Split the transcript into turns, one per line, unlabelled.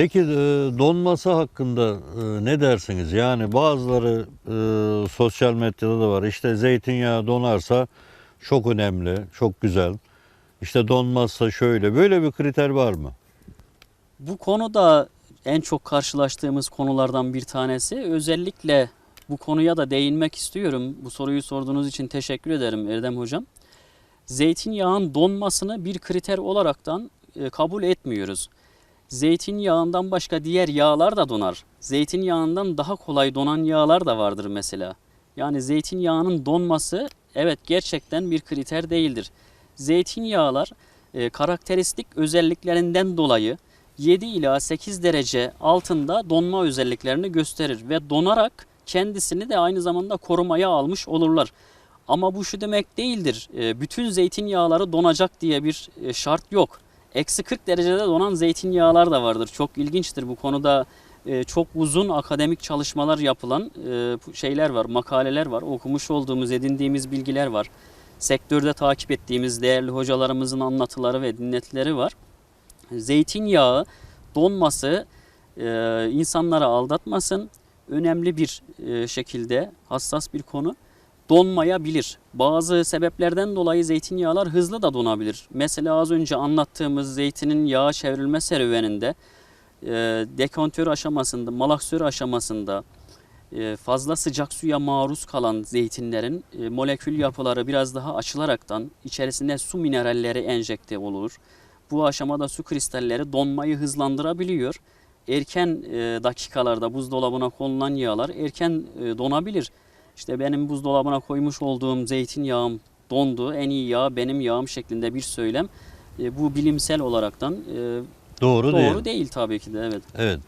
Peki e, donması hakkında e, ne dersiniz? Yani bazıları e, sosyal medyada da var. İşte zeytinyağı donarsa çok önemli, çok güzel. İşte donmazsa şöyle. Böyle bir kriter var mı?
Bu konuda en çok karşılaştığımız konulardan bir tanesi. Özellikle bu konuya da değinmek istiyorum. Bu soruyu sorduğunuz için teşekkür ederim Erdem Hocam. Zeytinyağın donmasını bir kriter olaraktan kabul etmiyoruz. Zeytinyağından başka diğer yağlar da donar. Zeytinyağından daha kolay donan yağlar da vardır mesela. Yani zeytinyağının donması evet gerçekten bir kriter değildir. Zeytinyağlar e, karakteristik özelliklerinden dolayı 7 ila 8 derece altında donma özelliklerini gösterir ve donarak kendisini de aynı zamanda korumaya almış olurlar. Ama bu şu demek değildir. e, Bütün zeytinyağları donacak diye bir e, şart yok. Eksi 40 derecede donan zeytinyağlar da vardır. Çok ilginçtir bu konuda e, çok uzun akademik çalışmalar yapılan e, şeyler var, makaleler var. Okumuş olduğumuz, edindiğimiz bilgiler var. Sektörde takip ettiğimiz değerli hocalarımızın anlatıları ve dinletileri var. Zeytinyağı donması e, insanlara aldatmasın. Önemli bir e, şekilde hassas bir konu donmayabilir. Bazı sebeplerden dolayı zeytinyağlar hızlı da donabilir. Mesela az önce anlattığımız zeytinin yağa çevrilme serüveninde e, dekontör aşamasında, malaksör aşamasında e, fazla sıcak suya maruz kalan zeytinlerin e, molekül yapıları biraz daha açılaraktan içerisine su mineralleri enjekte olur. Bu aşamada su kristalleri donmayı hızlandırabiliyor. Erken e, dakikalarda buzdolabına konulan yağlar erken donabilir. İşte benim buzdolabına koymuş olduğum zeytinyağım dondu. En iyi yağ benim yağım şeklinde bir söylem. E, bu bilimsel olaraktan e,
Doğru,
doğru
değil.
değil tabii ki de evet.
Evet.